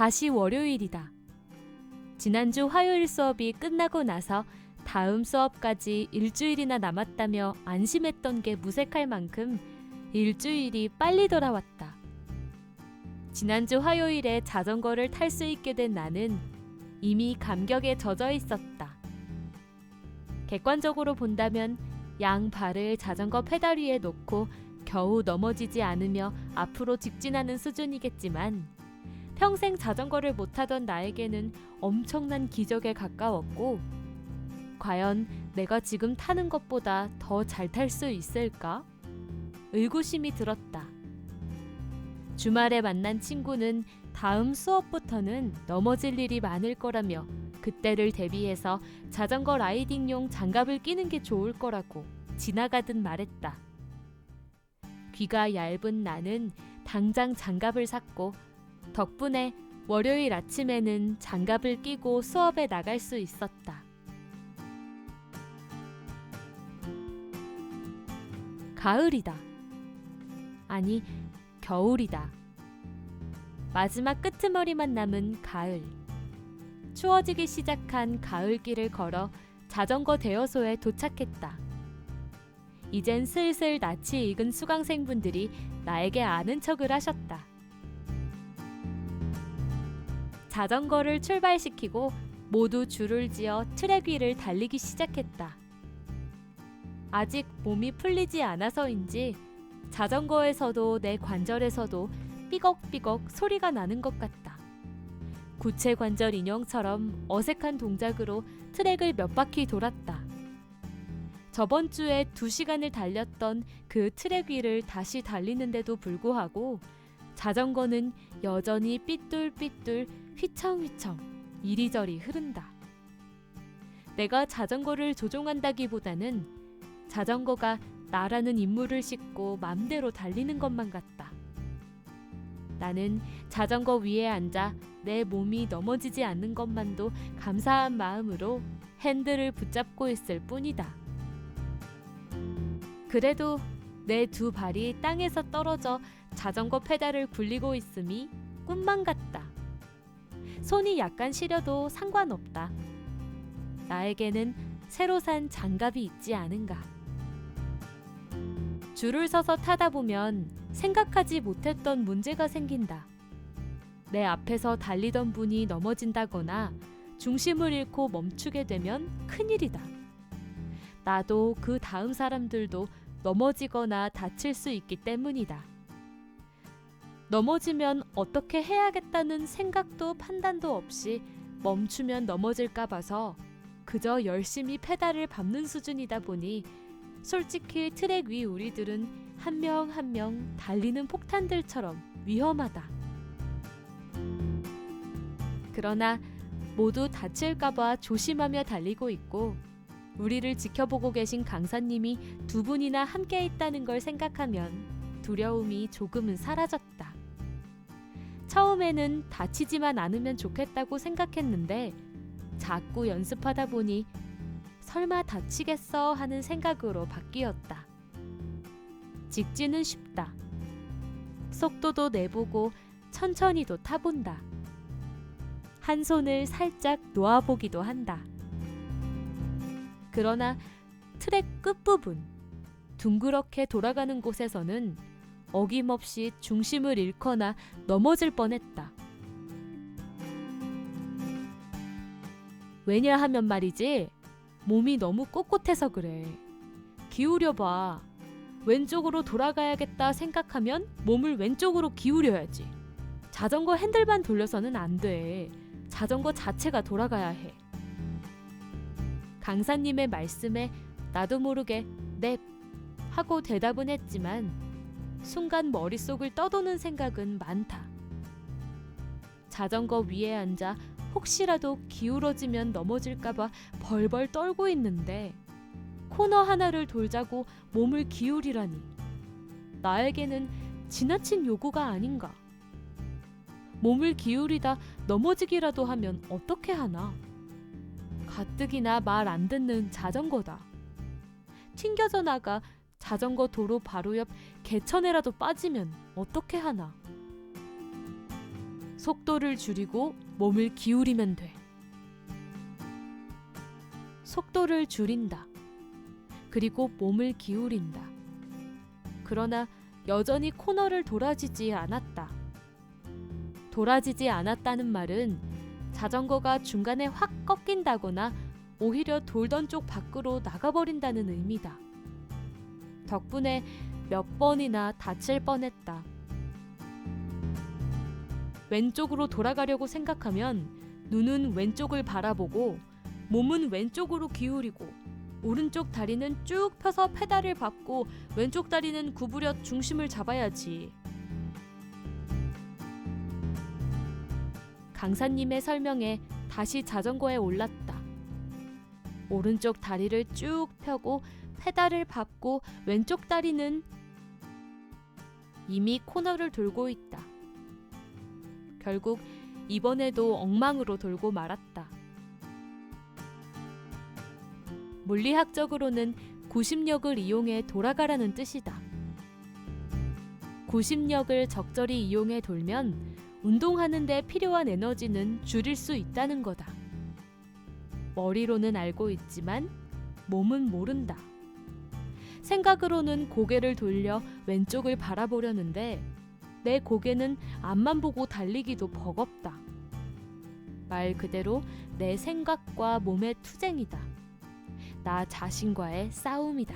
다시 월요일이다. 지난주 화요일 수업이 끝나고 나서 다음 수업까지 일주일이나 남았다며 안심했던 게 무색할 만큼 일주일이 빨리 돌아왔다. 지난주 화요일에 자전거를 탈 수 있게 된 나는 이미 감격에 젖어 있었다. 객관적으로 본다면 양 발을 자전거 페달 위에 놓고 겨우 넘어지지 않으며 앞으로 직진하는 수준이겠지만 평생 자전거를 못 타던 나에게는 엄청난 기적에 가까웠고 과연 내가 지금 타는 것보다 더 잘 탈 수 있을까? 의구심이 들었다. 주말에 만난 친구는 다음 수업부터는 넘어질 일이 많을 거라며 그때를 대비해서 자전거 라이딩용 장갑을 끼는 게 좋을 거라고 지나가듯 말했다. 귀가 얇은 나는 당장 장갑을 샀고 덕분에 월요일 아침에는 장갑을 끼고 수업에 나갈 수 있었다. 가을이다. 아니, 겨울이다. 마지막 끄트머리만 남은 가을. 추워지기 시작한 가을길을 걸어 자전거 대여소에 도착했다. 이젠 슬슬 낯이 익은 수강생분들이 나에게 아는 척을 하셨다. 자전거를 출발시키고 모두 줄을 지어 트랙 위를 달리기 시작했다. 아직 몸이 풀리지 않아서인지 자전거에서도 내 관절에서도 삐걱삐걱 소리가 나는 것 같다. 구체 관절 인형처럼 어색한 동작으로 트랙을 몇 바퀴 돌았다. 저번 주에 두 시간을 달렸던 그 트랙 위를 다시 달리는데도 불구하고 자전거는 여전히 삐뚤삐뚤 휘청휘청 이리저리 흐른다. 내가 자전거를 조종한다기보다는 자전거가 나라는 인물을 싣고 맘대로 달리는 것만 같다. 나는 자전거 위에 앉아 내 몸이 넘어지지 않는 것만도 감사한 마음으로 핸들을 붙잡고 있을 뿐이다. 그래도 내 두 발이 땅에서 떨어져 자전거 페달을 굴리고 있음이 꿈만 같다. 손이 약간 시려도 상관없다. 나에게는 새로 산 장갑이 있지 않은가. 줄을 서서 타다 보면 생각하지 못했던 문제가 생긴다. 내 앞에서 달리던 분이 넘어진다거나 중심을 잃고 멈추게 되면 큰일이다. 나도 그 다음 사람들도 넘어지거나 다칠 수 있기 때문이다. 넘어지면 어떻게 해야겠다는 생각도 판단도 없이 멈추면 넘어질까 봐서 그저 열심히 페달을 밟는 수준이다 보니 솔직히 트랙 위 우리들은 한 명 한 명 달리는 폭탄들처럼 위험하다. 그러나 모두 다칠까봐 조심하며 달리고 있고 우리를 지켜보고 계신 강사님이 두 분이나 함께 있다는 걸 생각하면 두려움이 조금은 사라졌다. 처음에는 다치지만 않으면 좋겠다고 생각했는데 자꾸 연습하다 보니 설마 다치겠어 하는 생각으로 바뀌었다. 직진은 쉽다. 속도도 내보고 천천히도 타본다. 한 손을 살짝 놓아보기도 한다. 그러나 트랙 끝부분, 둥그렇게 돌아가는 곳에서는 어김없이 중심을 잃거나 넘어질 뻔했다. 왜냐하면 말이지, 몸이 너무 꼿꼿해서 그래. 기울여봐. 왼쪽으로 돌아가야겠다 생각하면 몸을 왼쪽으로 기울여야지. 자전거 핸들만 돌려서는 안 돼. 자전거 자체가 돌아가야 해. 강사님의 말씀에 나도 모르게 넵 하고 대답은 했지만 순간 머릿속을 떠도는 생각은 많다. 자전거 위에 앉아 혹시라도 기울어지면 넘어질까봐 벌벌 떨고 있는데 코너 하나를 돌자고 몸을 기울이라니 나에게는 지나친 요구가 아닌가. 몸을 기울이다 넘어지기라도 하면 어떻게 하나? 가뜩이나 말 안 듣는 자전거다. 튕겨져 나가 자전거 도로 바로 옆 개천에라도 빠지면 어떻게 하나? 속도를 줄이고 몸을 기울이면 돼. 속도를 줄인다. 그리고 몸을 기울인다. 그러나 여전히 코너를 돌아지지 않았다. 돌아지지 않았다는 말은 자전거가 중간에 확 꺾인다거나 오히려 돌던 쪽 밖으로 나가버린다는 의미다. 덕분에 몇 번이나 다칠 뻔했다. 왼쪽으로 돌아가려고 생각하면 눈은 왼쪽을 바라보고 몸은 왼쪽으로 기울이고 오른쪽 다리는 쭉 펴서 페달을 밟고 왼쪽 다리는 구부려 중심을 잡아야지. 강사님의 설명에 다시 자전거에 올랐다. 오른쪽 다리를 쭉 펴고 페달을 밟고 왼쪽 다리는 이미 코너를 돌고 있다. 결국 이번에도 엉망으로 돌고 말았다. 물리학적으로는 구심력을 이용해 돌아가라는 뜻이다. 구심력을 적절히 이용해 돌면 운동하는데 필요한 에너지는 줄일 수 있다는 거다. 머리로는 알고 있지만 몸은 모른다. 생각으로는 고개를 돌려 왼쪽을 바라보려는데 내 고개는 앞만 보고 달리기도 버겁다. 말 그대로 내 생각과 몸의 투쟁이다. 나 자신과의 싸움이다.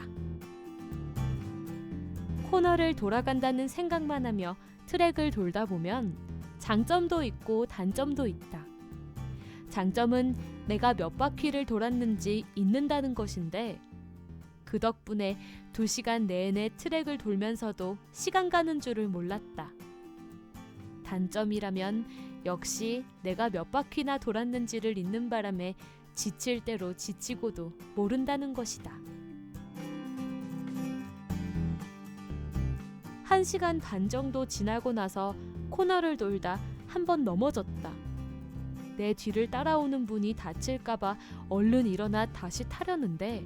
코너를 돌아간다는 생각만 하며 트랙을 돌다 보면 장점도 있고 단점도 있다. 장점은 내가 몇 바퀴를 돌았는지 잊는다는 것인데 그 덕분에 두 시간 내내 트랙을 돌면서도 시간 가는 줄을 몰랐다. 단점이라면 역시 내가 몇 바퀴나 돌았는지를 잊는 바람에 지칠 대로 지치고도 모른다는 것이다. 한 시간 반 정도 지나고 나서 코너를 돌다 한 번 넘어졌다. 내 뒤를 따라오는 분이 다칠까봐 얼른 일어나 다시 타려는데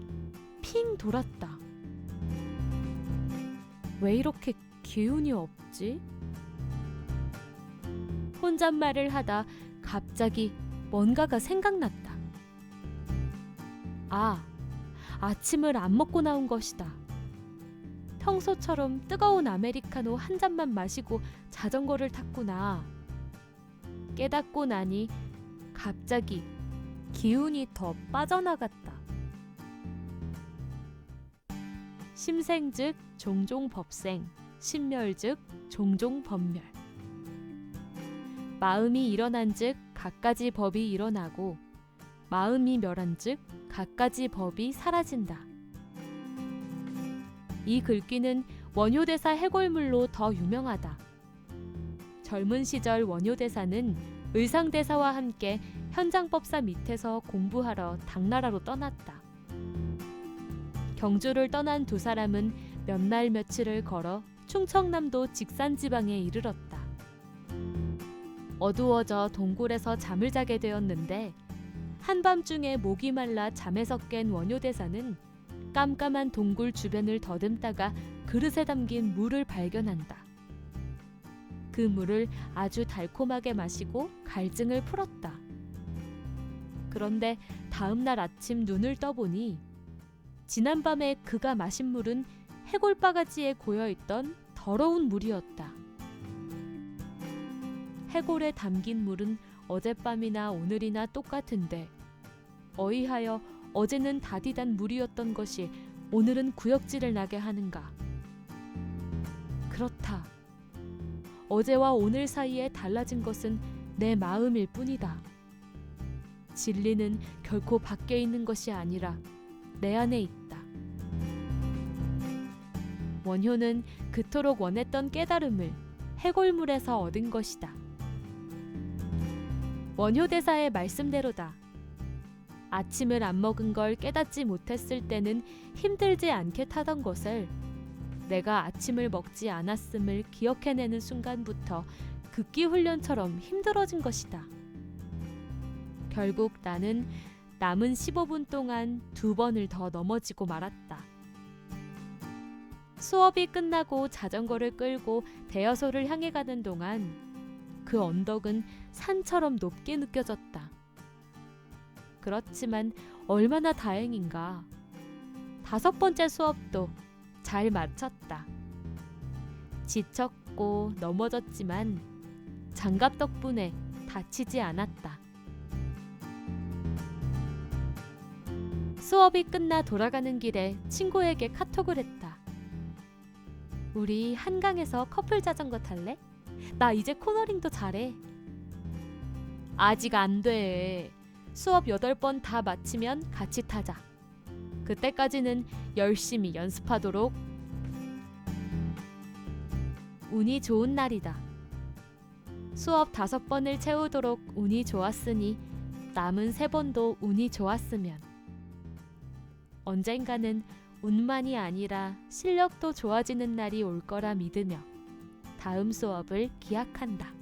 핑 돌았다. 왜 이렇게 기운이 없지? 혼잣말을 하다 갑자기 뭔가가 생각났다. 아, 아침을 안 먹고 나온 것이다. 평소처럼 뜨거운 아메리카노 한 잔만 마시고 자전거를 탔구나. 깨닫고 나니 갑자기 기운이 더 빠져나갔다. 심생즉 종종 법생, 신멸즉 종종 법멸. 마음이 일어난즉 갖가지 법이 일어나고 마음이 멸한즉 갖가지 법이 사라진다. 이 글귀는 원효대사 해골물로 더 유명하다. 젊은 시절 원효대사는 의상대사와 함께 현장법사 밑에서 공부하러 당나라로 떠났다. 경주를 떠난 두 사람은 몇 날 며칠을 걸어 충청남도 직산 지방에 이르렀다. 어두워져 동굴에서 잠을 자게 되었는데 한밤중에 목이 말라 잠에서 깬 원효대사는 깜깜한 동굴 주변을 더듬다가 그릇에 담긴 물을 발견한다. 그 물을 아주 달콤하게 마시고 갈증을 풀었다. 그런데 다음 날 아침 눈을 떠보니 지난밤에 그가 마신 물은 해골 바가지에 고여 있던 더러운 물이었다. 해골에 담긴 물은 어젯밤이나 오늘이나 똑같은데 어이하여 어제는 다디단 물이었던 것이 오늘은 구역질을 나게 하는가? 그렇다. 어제와 오늘 사이에 달라진 것은 내 마음일 뿐이다. 진리는 결코 밖에 있는 것이 아니라 내 안에 있다. 원효는 그토록 원했던 깨달음을 해골물에서 얻은 것이다. 원효대사의 말씀대로다. 아침을 안 먹은 걸 깨닫지 못했을 때는 힘들지 않게 타던 것을 내가 아침을 먹지 않았음을 기억해내는 순간부터 극기 훈련처럼 힘들어진 것이다. 결국 나는 남은 15분 동안 두 번을 더 넘어지고 말았다. 수업이 끝나고 자전거를 끌고 대여소를 향해 가는 동안 그 언덕은 산처럼 높게 느껴졌다. 그렇지만 얼마나 다행인가. 다섯 번째 수업도 잘 마쳤다. 지쳤고 넘어졌지만 장갑 덕분에 다치지 않았다. 수업이 끝나 돌아가는 길에 친구에게 카톡을 했다. 우리 한강에서 커플 자전거 탈래? 나 이제 코너링도 잘해. 아직 안 돼. 수업 8번 다 마치면 같이 타자. 그때까지는 열심히 연습하도록. 운이 좋은 날이다. 수업 다섯 번을 채우도록 운이 좋았으니 남은 세 번도 운이 좋았으면 언젠가는 운만이 아니라 실력도 좋아지는 날이 올 거라 믿으며 다음 수업을 기약한다.